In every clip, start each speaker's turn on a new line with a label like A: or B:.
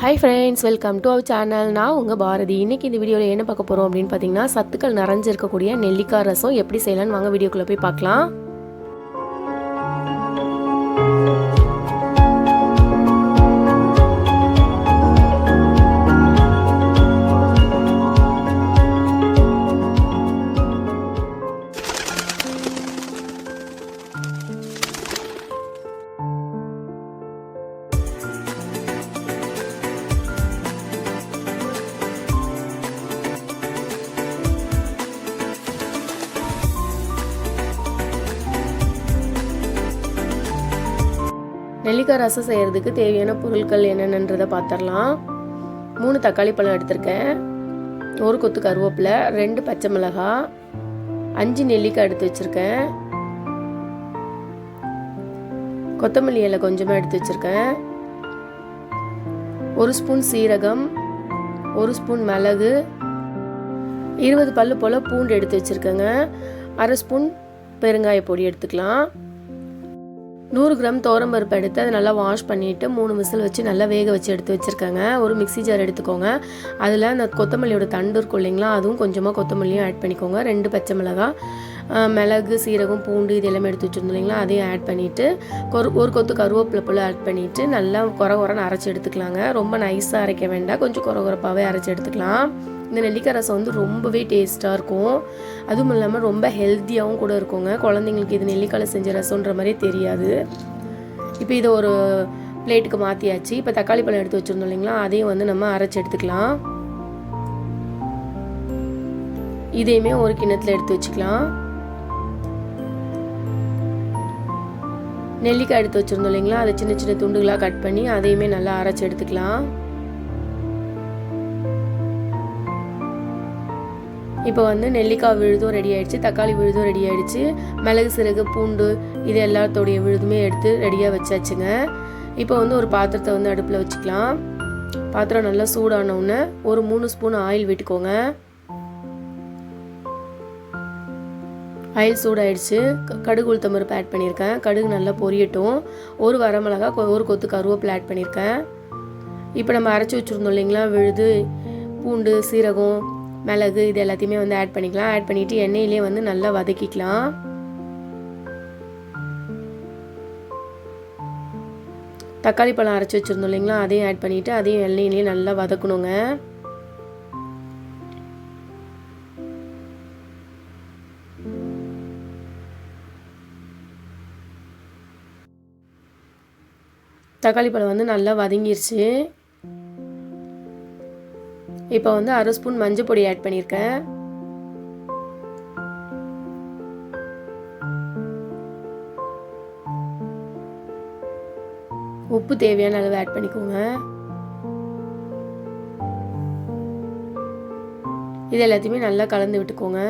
A: Hi friends welcome to our channel நான் உங்கள் பாரதி. இன்றைக்கி இந்த வீடியோவில் என்ன பார்க்க போகிறோம் அப்படின்னு பார்த்தீங்கன்னா சத்துக்கள் நிறைஞ்சிருக்கக்கூடிய நெல்லிக்காய் ரசம் எப்படி செய்யலாம்னு வாங்க வீடியோக்குள்ளே போய் பார்க்கலாம். நெல்லிக்காய் ரசம் செய்கிறதுக்கு தேவையான பொருட்கள் என்னென்னன்றதை பார்த்துடலாம் மூணு தக்காளி பழம் எடுத்திருக்கேன். ஒரு கொத்து கருவேப்பிலை ரெண்டு பச்சை மிளகாய் அஞ்சு நெல்லிக்காய் எடுத்து வச்சுருக்கேன். கொத்தமல்லி இலை கொஞ்சமாக எடுத்து வச்சுருக்கேன். ஒரு ஸ்பூன் சீரகம் ஒரு ஸ்பூன் மிளகு இருபது பல்லு போல் பூண்டு எடுத்து வச்சுருக்கேங்க. அரை ஸ்பூன் பெருங்காய பொடி எடுத்துக்கலாம். நூறு கிராம் பருப்பு எடுத்து அதை நல்லா வாஷ் பண்ணிவிட்டு மூணு விசில் வச்சு நல்லா வேக வச்சு எடுத்து வச்சுருக்கேங்க. ஒரு மிக்ஸி ஜார் எடுத்துக்கோங்க. அதில் அந்த கொத்தமல்லியோட தண்டு இருக்கும் இல்லைங்களா அதுவும் கொஞ்சமாக கொத்தமல்லியும் ஆட் பண்ணிக்கோங்க. ரெண்டு பச்சை மிளகா மிளகு சீரகம் பூண்டு இது எல்லாமே எடுத்து வச்சுருந்தோம் இல்லைங்களா அதையும் ஆட் பண்ணிவிட்டு கொரு ஒரு கொத்து கருவேப்பிலை போல் ஆட் பண்ணிவிட்டு நல்லா குறை குறைன்னு அரைச்சி எடுத்துக்கலாங்க. ரொம்ப நைஸாக அரைக்க வேண்டாம். கொஞ்சம் குறை குறைப்பாகவே அரைச்சி எடுத்துக்கலாம். இந்த நெல்லிக்காய் ரசம் வந்து ரொம்பவே டேஸ்ட்டாக இருக்கும். அதுவும் இல்லாமல் ரொம்ப ஹெல்த்தியாகவும் கூட இருக்குங்க. குழந்தைங்களுக்கு இது நெல்லிக்காயில் செஞ்ச ரசம்ன்ற மாதிரியே தெரியாது. இப்போ இதை ஒரு பிளேட்டுக்கு மாற்றியாச்சு இப்போ தக்காளி பழம் எடுத்து வச்சுருந்தோம் இல்லைங்களா? அதையும் வந்து நம்ம அரைச்சி எடுத்துக்கலாம். இதையுமே ஒரு கிண்ணத்தில் எடுத்து வச்சுக்கலாம். நெல்லிக்காய் எடுத்து வச்சுருந்தோம் இல்லைங்களா? அதை சின்ன சின்ன துண்டுகளாக கட் பண்ணி அதையுமே நல்லா அரைச்சி எடுத்துக்கலாம். இப்போ வந்து நெல்லிக்காய் விழுதும் ரெடி ஆயிடுச்சு தக்காளி விழுதும் ரெடி ஆயிடுச்சு. மிளகு சிறகு பூண்டு இது எல்லாத்தோடைய விழுதுமே எடுத்து ரெடியாக வச்சாச்சுங்க. இப்போ வந்து ஒரு பாத்திரத்தை வந்து அடுப்பில் வச்சுக்கலாம். பாத்திரம் நல்லா சூடானவுடனே ஒரு மூணு ஸ்பூன் ஆயில் விட்டுக்கோங்க. ஆயில் சூடாயிடுச்சு. க- கடுகு உளுத்தம் பருப்பு ஆட் பண்ணியிருக்கேன். கடுகு நல்லா பொரியட்டும். ஒரு வரமிளகா கொ- ஒரு கொத்து கருவேப்பில் ஆட் பண்ணியிருக்கேன். இப்போ நம்ம அரைச்சி வச்சுருந்தோம் இல்லைங்களா? விழுது பூண்டு சீரகம் மிளகு இது எல்லாத்தையுமே வந்து ஆட் பண்ணிக்கலாம். ஆட் பண்ணிவிட்டு எண்ணெயிலே வந்து நல்லா வதக்கிக்கலாம். தக்காளி பழம் அரைச்சி வச்சுருந்தோம் இல்லைங்களா? அதையும் ஆட் பண்ணிவிட்டு அதையும் எண்ணெயிலேயே நல்லா வதக்கணுங்க. தக்காளி பழம் வந்து நல்லா வதங்கிருச்சு. இப்போ வந்து அரை ஸ்பூன் மஞ்சள் பொடி ஆட் பண்ணியிருக்கேன். உப்பு தேவையான அளவு ஆட் பண்ணிக்கோங்க. இது எல்லாத்தையுமே நல்லா கலந்து விட்டுக்கோங்க.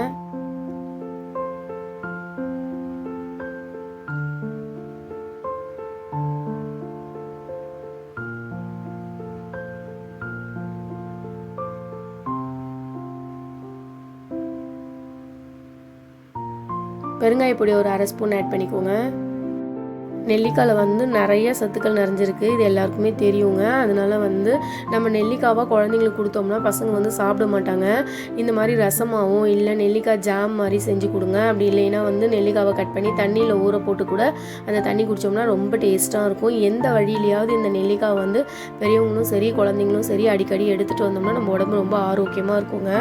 A: பெருங்காய பொடி ஒரு அரை ஸ்பூன் ஆட் பண்ணிக்கோங்க. நெல்லிக்காயில் வந்து நிறைய சத்துக்கள் நிறைஞ்சிருக்கு. இது எல்லாருக்குமே தெரியுங்க. அதனால வந்து நம்ம நெல்லிக்காவாக குழந்தைங்களுக்கு கொடுத்தோம்னா பசங்க வந்து சாப்பிட மாட்டாங்க. இந்த மாதிரி ரசமாகவும் இல்லை நெல்லிக்காய் ஜாம் மாதிரி செஞ்சு கொடுங்க. அப்படி இல்லைன்னா வந்து நெல்லிக்காவை கட் பண்ணி தண்ணியில் ஊற போட்டு கூட அந்த தண்ணி குடித்தோம்னா ரொம்ப டேஸ்ட்டாக இருக்கும். எந்த வழியிலையாவது இந்த நெல்லிக்காய் வந்து பெரியவங்களும் சரி குழந்தைங்களும் சரி அடிக்கடி எடுத்துகிட்டு வந்தோம்னா நம்ம உடம்பு ரொம்ப ஆரோக்கியமாக இருக்குங்க.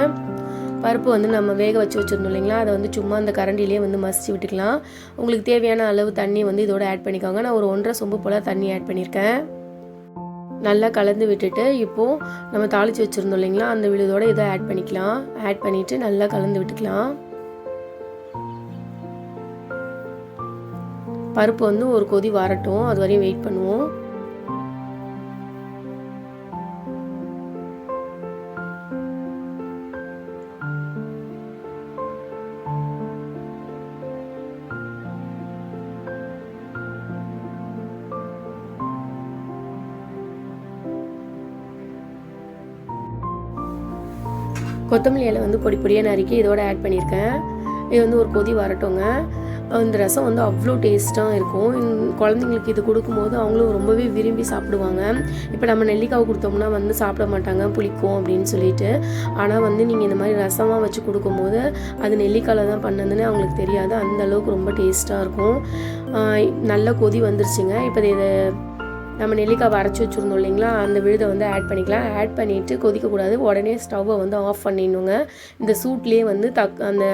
A: பருப்பு வந்து நம்ம வேக வச்சு வச்சுருந்தோம் இல்லைங்களா? அதை வந்து சும்மா அந்த கரண்டிலே வந்து மசிச்சு விட்டுக்கலாம். உங்களுக்கு தேவையான அளவு தண்ணி வந்து இதோட ஆட் பண்ணிக்கோங்க. நான் ஒரு ஒன்றரை சொம்பு போல் தண்ணி ஆட் பண்ணியிருக்கேன் நல்லா கலந்து விட்டுட்டு இப்போது நம்ம தாளித்து வச்சுருந்தோம் இல்லைங்களா? அந்த விழுதோட இதை ஆட் பண்ணிக்கலாம். ஆட் பண்ணிவிட்டு நல்லா கலந்து விட்டுக்கலாம். பருப்பு வந்து ஒரு கொதி வரட்டும். அது வரையும் வெயிட் பண்ணுவோம். கொத்தமல்லி இலை வந்து பொடி பொடியாக நறுக்கி இதோட ஆட் பண்ணியிருக்கேன். இது வந்து ஒரு கொதி வரட்டுங்க இந்த ரசம் வந்து அவ்வளோ டேஸ்ட்டாக இருக்கும். குழந்தைங்களுக்கு இது கொடுக்கும்போது அவங்களும் ரொம்பவே விரும்பி சாப்பிடுவாங்க. இப்போ நம்ம நெல்லிக்காய் கொடுத்தோம்னா வந்து சாப்பிட மாட்டாங்க புளிக்கும் அப்படின்னு சொல்லிட்டு. ஆனால் வந்து நீங்கள் இந்த மாதிரி ரசமாக வச்சு கொடுக்கும்போது அது நெல்லிக்காயில் தான் பண்ணதுன்னு அவங்களுக்கு தெரியாது. அந்த அளவுக்கு ரொம்ப டேஸ்ட்டாக இருக்கும். நல்ல கொதி வந்துருச்சுங்க. இப்போ இதை நம்ம நெல்லிக்காய் அரைச்சி வச்சுருந்தோம் இல்லைங்களா? அந்த விழுதை வந்து ஆட் பண்ணிக்கலாம். ஆட் பண்ணிவிட்டு கொதிக்கக்கூடாது. உடனே ஸ்டவ்வை வந்து ஆஃப் பண்ணிடணுங்க. இந்த சூட்லேயே வந்து தக் அந்த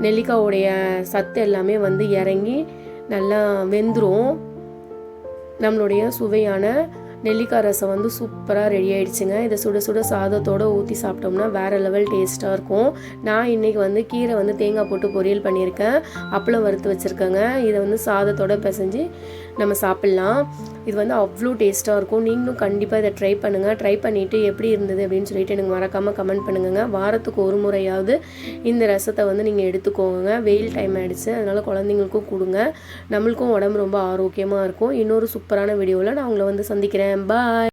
A: நெல்லிக்காயோடைய சத்து எல்லாமே வந்து இறங்கி நல்லா வெந்துடும் நம்மளுடைய சுவையான நெல்லிக்காய் ரசம் வந்து சூப்பராக ரெடி ஆயிடுச்சுங்க. இதை சுட சுட சாதத்தோடு ஊற்றி சாப்பிட்டோம்னா வேறு லெவல் டேஸ்ட்டாக இருக்கும். நான் இன்றைக்கி வந்து கீரை வந்து தேங்காய் போட்டு பொரியல் பண்ணியிருக்கேன். அப்பளம் வறுத்து வச்சுருக்கேங்க. இதை வந்து சாதத்தோட பிசைஞ்சு நம்ம சாப்பிட்லாம். இது வந்து அவ்வளோ டேஸ்ட்டாக இருக்கும். நீங்களும் கண்டிப்பாக இதை ட்ரை பண்ணுங்கள் ட்ரை பண்ணிவிட்டு எப்படி இருந்தது அப்படின்னு சொல்லிட்டு எனக்கு மறக்காமல் கமெண்ட் பண்ணுங்க வாரத்துக்கு ஒரு முறையாவது இந்த ரசத்தை வந்து நீங்கள் எடுத்துக்கோங்க. வெயில் டைம் ஆகிடுச்சு அதனால் குழந்தைங்களுக்கும் கொடுங்க. நம்மளுக்கும் உடம்பு ரொம்ப ஆரோக்கியமாக இருக்கும். இன்னொரு சூப்பரான வீடியோவில் நான் உங்களை வந்து சந்திக்கிறேன். பாய்